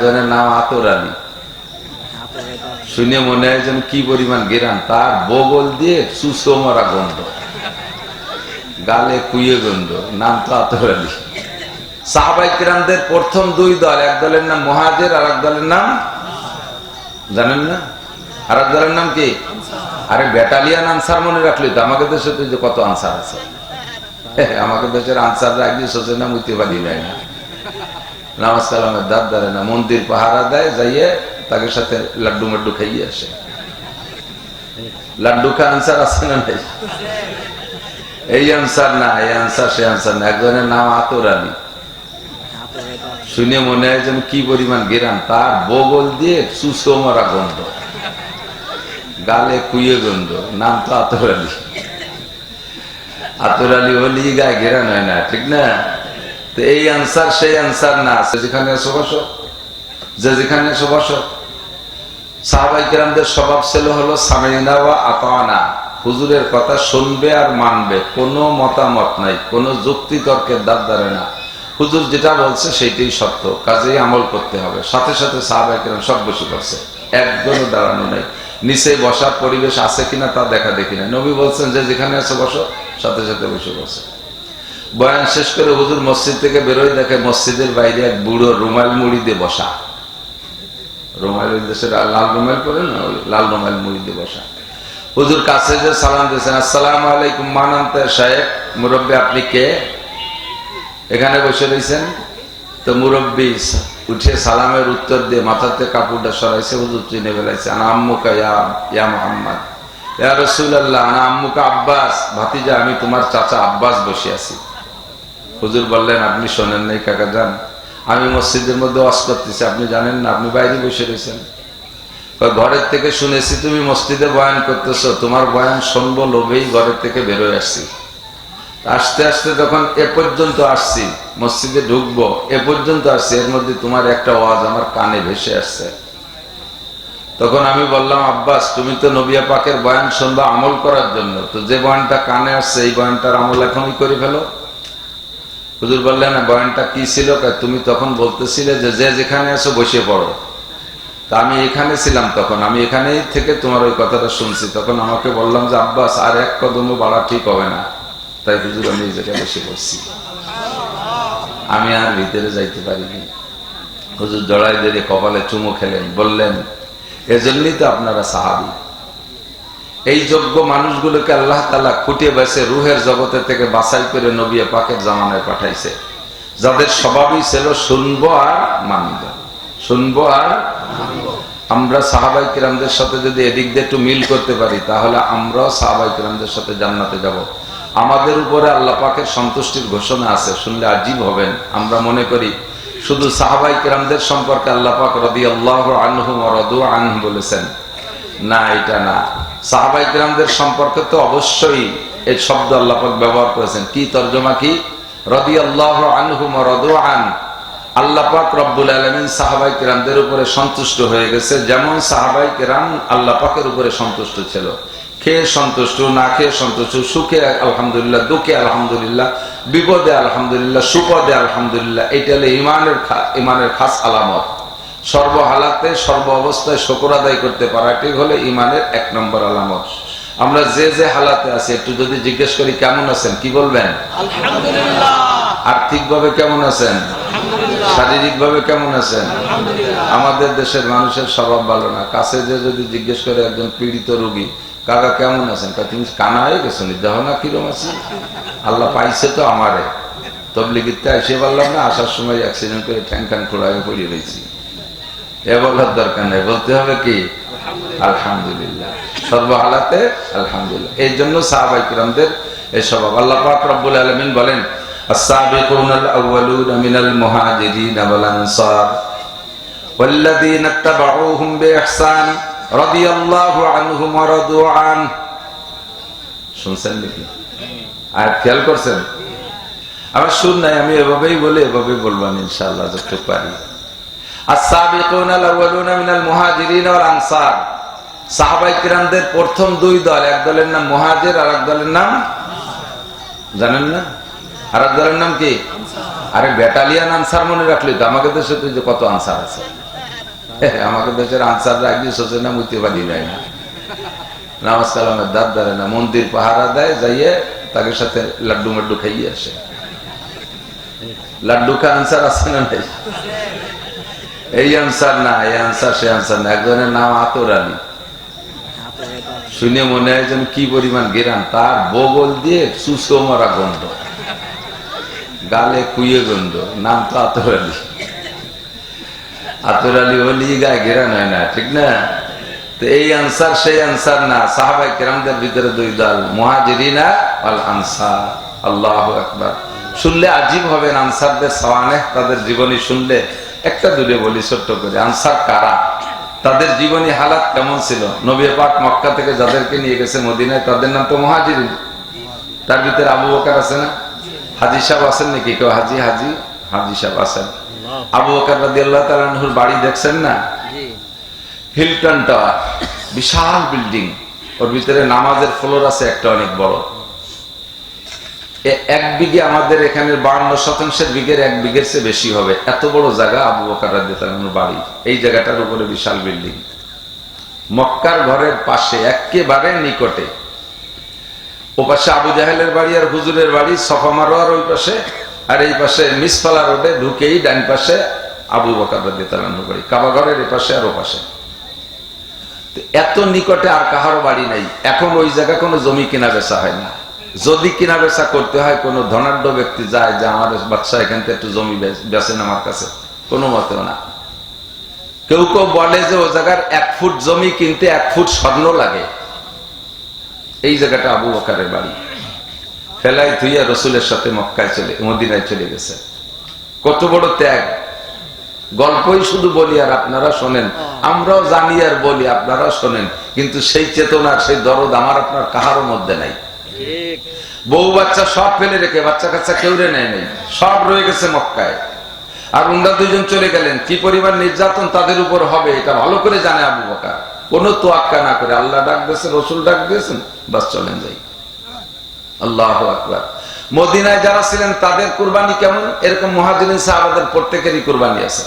একজনের নাম আতর শুনে মনে হয় যেন কি পরিমাণ গেরান। তার বগল দিয়ে গন্ধ। গালে কুইয়ে গন্ধ। নাম তো প্রথম দুই দল, এক দলের নাম মহাজের আর এক দলের নাম জানেন না? আর এক দলের নাম কি? আরে ব্যাটালিয়ান আনসার মনে রাখলি তো আমাকে দেশে যে কত আনসার আছে। আমাকে দেশের আনসাররা একদিন সোচে না মুইতে পারি নাই না। নামাজ কালামের দাঁত ধরে না, মন্দির পাহারা দেয়, যাইয়ে তাকে সাথে লাড্ডু মাড্ডু খাইয়ে আসে। লাড্ডু খা আনসার আছে না নাই? এই আনসার না, এই আনসার সে আনসার না। একজনের নাম আতর আলী। শুনে মনে হয় যেন কি পরিমাণ গেরান তার বগল দিয়ে সুসো মারা গন্ধ। গালে কুইয়ে গন্ধ। নাম তো আতর আলী। আতর আলী হলি গায়ে ঘেরান হয় না, ঠিক না? এই আনসার, সেই আনসার না আছে। যেখানে এসো বসো। যে যেখানে এসো বসো। সাহাবাই স্বভাব ছিল হলো, সামিনা বা আতানা। হুজুরের কথা শুনবে আর মানবে। কোনো মতামত নাই, কোনো যুক্তি তর্কের দাঁত ধরে না। হুজুর যেটা বলছে সেইটাই সত্য, কাজেই আমল করতে হবে। সাথে সাথে সাহাবাই কিরাম সব বসে করছে একজনও দাঁড়ানো নেই। নিচে বসার পরিবেশ আছে কিনা তা দেখা দেখি না নবী বলছেন, যে যেখানে আছে বসো, সাথে সাথে বসে বসে বয়ান শেষ করে হুজুর মসজিদ থেকে বেরোয়, দেখে মসজিদের বাইরে এক বুড়ো রুমাল মুড়ি দিয়ে বসা। রুমাল লাল রুমাল পরে না লাল রুমাল মুড়ি দিয়ে বসা। হুজুর কাছে যে সালাম দিয়েছেন, আসসালাম আলাইকুম মানান্তে সাহেব, মুরব্বী আপনি কে? এখানে বসে রয়েছেন তো মুরব্বী উঠে সালামের উত্তর দিয়ে মাথাতে কাপড়টা সরাইছে, হুজুর চিনে ফেলাইছে, আনা আম্মুকা ইয়া মোহাম্মদ। ইয়া রসুল্লাহ আনা আম্মুকা আব্বাস। ভাতিজা, আমি তোমার চাচা আব্বাস বসে আছি। হুজুর বললেন, আপনি শোনেন নাই কাকা যান আমি মসজিদের মধ্যে ওয়াজ করতেছি, আপনি জানেন না, আপনি বাইরে বসে রয়েছেন। ঘরের থেকে শুনেছি তুমি মসজিদে বয়ান করতেছো, তোমার বয়ান শুনব লোভেই ঘরের থেকে বেরোয় আসছি। আসতে আসতে যখন এ পর্যন্ত আসছি, মসজিদে ঢুকবো, এ পর্যন্ত আসছি, এর মধ্যে তোমার একটা ওয়াজ আমার কানে ভেসে আসছে। তখন আমি বললাম, আব্বাস, তুমি তো নবিয়া পাকের বয়ান শুনবা আমল করার জন্য। তো যে বয়ানটা কানে আসছে, এই বয়ানটার আমল এখনই করে ফেলো। হুজুর বললেন, বয়ানটা কি ছিল? তুমি তখন বলতেছিলে যে যে যেখানে আছো বসে পড়ো। তা আমি এখানে ছিলাম তখন। আমি এখানেই থেকে তোমার ওই কথাটা শুনছি। তখন আমাকে বললাম যে, আব্বাস, আর এক কদমও বাড়া ঠিক হবে না। তাই হুজুর, আমি এই জায়গায় বসে পড়ছি। আমি আর ভিতরে যাইতে পারিনি। হুজুর জড়াই দিয়ে কপালে চুমু খেলেন, বললেন, এজন্যই তো আপনারা সাহাবি। এই যোগ্য মানুষগুলোকে আল্লাহ তালা খুঁটিয়ে বেছে রুহের জগতে থেকে বাছাই করে নবিয়া পাকের জামানায় পাঠাইছে। যাদের স্বভাবই ছিল শুনব আর মানব। শুনব আর আমরা সাহাবাই কিরামদের সাথে যদি এদিক দিয়ে একটু মিল করতে পারি, তাহলে আমরাও সাহাবাই কিরামদের সাথে জান্নাতে যাব। আমাদের উপরে আল্লাহ পাকের সন্তুষ্টির ঘোষণা আছে, শুনলে আজীব হবেন। আমরা মনে করি, শুধু সাহাবাই কিরামদের সম্পর্কে আল্লাহ পাক রদি আল্লাহ আনহু রদু আনহু বলেছেন, না, এটা না। সাহাবাই কিরামদের সম্পর্কে তো অবশ্যই এই শব্দ আল্লাপাক ব্যবহার করেছেন। কি তর্জমা কি? আল্লাহ আনহুম রদু আন। আল্লাপাক রব্বুল আলমিন সাহাবাই কিরামদের উপরে সন্তুষ্ট হয়ে গেছে। যেমন সাহাবাই কিরাম আল্লাহ পাকের উপরে সন্তুষ্ট ছিল। খেয়ে সন্তুষ্ট, না খেয়ে সন্তুষ্ট, সুখে আলহামদুলিল্লাহ, দুঃখে আলহামদুলিল্লাহ, বিপদে আলহামদুলিল্লাহ, সুপদে আলহামদুলিল্লাহ এটা হলো ইমানের ইমানের খাস আলামত। সর্বহালাতে সর্ব অবস্থায় শকর আদায় করতে পারাটি হলে ইমানের এক নম্বর আলামত। আমরা যে যে হালাতে আছি একটু যদি জিজ্ঞেস করি কেমন আছেন? কি বলবেন? আর্থিক ভাবে কেমন আছেন? শারীরিক ভাবে কেমন আছেন? আমাদের দেশের মানুষের স্বভাব ভালো না। কাছে যে যদি জিজ্ঞেস করে একজন পীড়িত রোগী কাকা কেমন আছেন? তা তুমি কানা হয়ে গেছো দেখো না কিরম আছে? আল্লাহ পাইছে তো আমারে। তবলিগিতে এসে পারলাম না আসার সময় অ্যাক্সিডেন্ট করে ঠ্যাং ঠ্যাং খোলা খোড়ায় পড়িয়ে রয়েছি এ বলার দরকার নেই বলতে হবে কি আলহামদুলিল্লাহ সর্বহালাতে আলহামদুলিল্লাহ এই জন্য সাহাবাই কিরামদের এই স্বভাব আল্লাহ পাক রব্বুল আলমিন বলেন السابقون الأولون من المهاجرين والأنصار والذين اتبعوهم بإحسان رضي الله عنهم ورضوا عنه শুনছেন নাকি আর খেয়াল করছেন আমার শুন নাই আমি এভাবেই বলে এভাবেই বলবান ইনশাআল্লাহ যতটুকু পারি আসাবিকুন আলাউলুন মিনাল মুহাজিরিন ওয়াল আনসার। সাহাবাই কিরামদের প্রথম দুই দল, এক দলের নাম মুহাজির আর এক দলের নাম জানেন না? আর এক দলের নাম কি? আরে ব্যাটালিয়ান আনসার মনে রাখলি তো আমাকে দেশে তুই যে কত আনসার আছে। আমাকে দেশের আনসাররা একদিন সোচে না মুক্তি পানি দেয় না। নামাজ কালামের দাঁত ধরে না, মন্দির পাহারা দেয়, যাইয়ে তাদের সাথে লাড্ডু মাড্ডু খাইয়ে আসে। লাড্ডু খা আনসার আছে না নাই? এই আনসার না, এই আনসার সে আনসার না, একজনের নাম আতর আলী। শুনে মনে হয় যেন কি পরিমাণ গেরান তার বগল দিয়ে সুসো মারা গন্ধ। গালে কুইয়ে গন্ধ, নাম তো আতর আলী। আতর আলী হলি গায়ে গেরান হয় না, ঠিক না? তো এই আনসার, সেই আনসার না সাহাবাই কেরামদের ভিতরে দুই দল, মহাজিরিনা আল আনসার। আল্লাহ একবার শুনলে আজীব হবেন আনসারদের সওয়ানে তাদের জীবনী শুনলে একটা দূরে বলি ছোট্ট করে। আনসার কারা? তাদের জীবনী হালাত কেমন ছিল? নবী পাক মক্কা থেকে যাদেরকে নিয়ে গেছে মদিনায় তাদের নাম তো মহাজিরিন তার ভিতরে আবু বকার আছে না? হাজি সাহেব আছেন নাকি? কেউ হাজি হাজি? হাজি সাহেব আছেন। আবু বকার রাদি আল্লাহ তালুর বাড়ি দেখছেন না? Hilton tower. বিশাল বিল্ডিং। ওর ভিতরে নামাজের ফ্লোর আছে একটা অনেক বড়। এক বিঘে আমাদের এখানে বান্ন শতাংশের বিঘের এক বিঘের চেয়ে বেশি হবে। এত বড় জায়গা আবু বকার বাড়ি। এই জায়গাটার উপরে বিশাল বিল্ডিং। মক্কার ঘরের পাশে একেবারে নিকটে। ও পাশে আবু জাহেলের বাড়ি আর হুজুরের বাড়ি, সফা মারোয়ার ওই পাশে। আর এই পাশে মিসফালা রোডে ঢুকেই ডান পাশে আবু বকার রাদিয়াল্লাহু বাড়ি। কাবা ঘরের পাশে আর ও পাশে এত নিকটে আর কাহারও বাড়ি নাই। এখন ওই জায়গা কোনো জমি কেনা বেচা হয় না। যদি কেনা বেচা করতে হয়, কোনো ধনাঢ্য ব্যক্তি যায় যে, আমার বাচ্চা এখান থেকে একটু জমি বেচেন আমার কাছে। কোনো মতেও না। কেউ কেউ বলে যে, ও জায়গার এক ফুট জমি কিনতে এক ফুট স্বর্ণ লাগে। এই জায়গাটা আবু বকারের বাড়ি। ফেলাই থুইয়া রসুলের সাথে মক্কায় চলে, মদিনায় চলে গেছে। কত বড় ত্যাগ। গল্পই শুধু বলি আর আপনারা শোনেন। আমরাও জানি আর বলি আপনারা শোনেন। কিন্তু সেই চেতনার, সেই দরদ আমার আপনার কাহারও মধ্যে নাই। বউ বাচ্চা সব ফেলে রেখে বাচ্চা কাচ্চা কেউ রে নেয় সব রয়ে গেছে মক্কায়। আর উন্ডা দুইজন চলে গেলেন। কি পরিমাণ নির্যাতন তাদের উপর হবে এটা ভালো করে জানে আবু বকা কোনো তোয়াক্কা না করে আল্লাহ ডাক দিয়েছেন, রসুল ডাক দিয়েছেন, বাস চলেন যাই। আল্লাহ আকবার। মদিনায় যারা ছিলেন, তাদের কুরবানি কেমন? এরকম মহাজিন সাহাবাদের প্রত্যেকেরই কুরবানি আছে।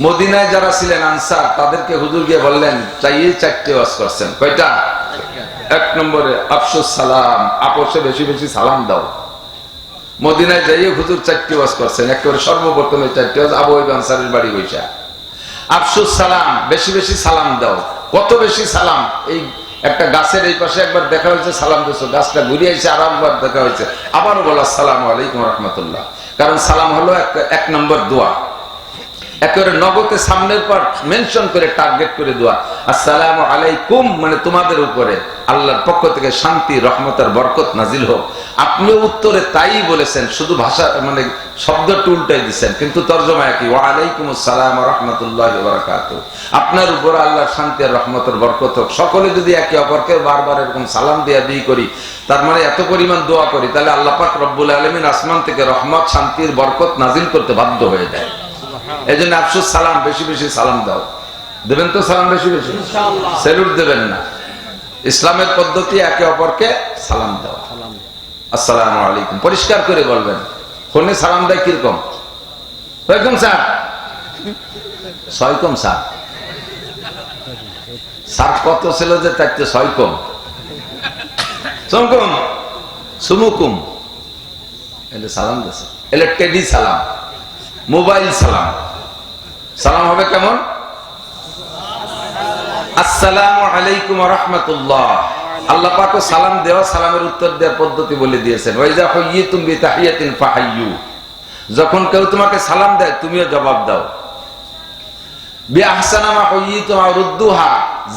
মদিনায় যারা ছিলেন, আনসার, তাদেরকে হুজুর গিয়ে বললেন, চাইয়ে চারটে ওয়াজ করছেন। কয়টা? এক নম্বরে, আফসোস, সালাম। আপোষে বেশি বেশি সালাম দাও। মদিনায় যাইয়ে হুজুর চারটি ওয়াজ করছেন। একেবারে সর্বপ্রথমে চারটি ওয়াজ আবু আনসারের বাড়ি বৈশা আফসোস, সালাম, বেশি বেশি সালাম দাও। কত বেশি সালাম? এই একটা গাছের এই পাশে একবার দেখা হয়েছে, সালাম দিয়েছ। গাছটা ঘুরে এসে আর একবার দেখা হয়েছে। আবারও বলা সালাম আলাইকুম রহমতুল্লাহ। কারণ সালাম হলো এক নম্বর দোয়া। একেবারে নগদে সামনের পর মেনশন করে টার্গেট করে দেওয়া। আসসালাম আলাইকুম মানে তোমাদের উপরে। আল্লাহর পক্ষ থেকে শান্তি রহমতের বরকত নাজিল হোক। আপনিও উত্তরে তাই বলেছেন, শুধু ভাষা মানে শব্দটা উল্টাই দিচ্ছেন, কিন্তু তর্জমা কি ওয়ালাইকুম আসসালাম রহমতুল্লাহ বারাকাত আপনার উপর আল্লাহর শান্তি আর রহমতের বরকত হোক। সকলে যদি একে অপরকে বারবার এরকম সালাম দিয়া দিয়ে করি, তার মানে এত পরিমাণ দোয়া করি, তাহলে আল্লাহ পাক রব্বুল আলমিন আসমান থেকে রহমত, শান্তির বরকত নাজিল করতে বাধ্য হয়ে যায়। এই জন্য আফসোস সালাম বেশি বেশি সালাম দাও। দেবেন তো সালাম বেশি বেশি? সেলুট দেবেন না। ইসলামের পদ্ধতি একে অপরকে সালাম দেওয়া আসসালাম আলাইকুম। পরিষ্কার করে বলবেন। ফোনে সালাম দেয় কীরকম? Welcome sir? ছয়কম স্যার। স্যার কত ছিল যে তাইতে ছয়কম? সমকম সুমুকুম? এলে সালাম দিছে। এলে টেডি সালাম। মোবাইল সালাম। সালাম হবে কেমন? আসসালামু আলাইকুম রহমতুল্লাহ। আল্লাহ পাক সালাম দেওয়া, সালামের উত্তর দেওয়ার পদ্ধতি বলে দিয়েছেন। যখন কেউ তোমাকে সালাম দেয়, তুমিও জবাব দাও।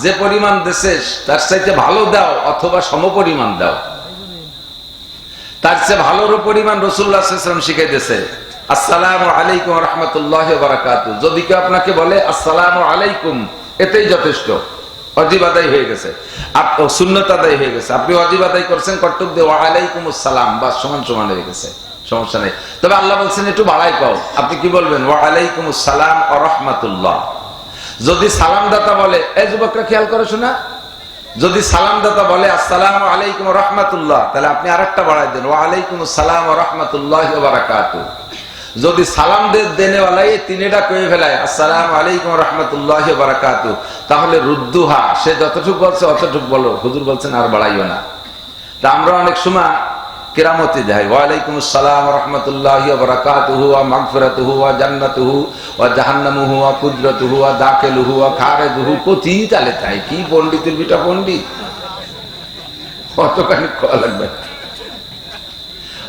যে পরিমাণ দেশে তার চাইতে ভালো দাও অথবা সমপরিমাণ দাও। তার চেয়ে ভালোর পরিমাণ রসুল্লাহ সাল্লাম শিখে দিয়েছে আসসালামু আলাইকুম রহমতুল্লাহ যদি কেউ আপনাকে বলে, আসসালামু আলাইকুম এতেই যথেষ্ট। অজিব আদায় হয়ে গেছে। আদায় হয়ে গেছে। আপনি অজিব আদায় করছেন কর্তব্য আসসালাম বা সমান সমান হয়ে গেছে। সমস্যা নেই। তবে আল্লাহ বলছেন, একটু বাড়াই পাও। আপনি কি বলবেন? ওয়ালাইকুম আসসালাম ও রহমাতুল্লাহ যদি সালামদাতা বলে এই যুবকরা খেয়াল করে শোনা। যদি সালামদাতা বলে, আসসালাম আলাইকুম রহমাতুল্লাহ তাহলে আপনি আরেকটা বাড়াই দেন ওয়ালাইকুম আসসালাম রহমাতুল্লাহ বারাকাতু যদি সালাম দে দেনেওয়ালাই, তিনেটা কয়ে ফেলায়, আসসালাম আলাইকুম রহমতুল্লাহ বারাকাতু। তাহলে রুদ্দুহা সে যতটুকু বলছে অতটুকু বলো, হুজুর বলছেন আর বাড়াইও না। তা আমরা অনেক সময় কেরামতি যাই ওয়ালাইকুম আসসালাম রহমতুল্লাহ বারাকাতুহু ওয়া মাগফিরাতুহু ওয়া জান্নাতুহু ওয়া জাহান্নামুহু ওয়া কুদরতুহু ওয়া দাখিলুহু ওয়া খারিজুহু। কতি তালে তাই, কি পণ্ডিতের বিটা পণ্ডিত? কতখানি খাওয়া লাগবে?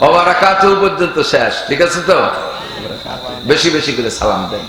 অবারাকাতুহু পর্যন্ত শেষ, ঠিক আছে তো? বেশি বেশি করে সালাম দেন।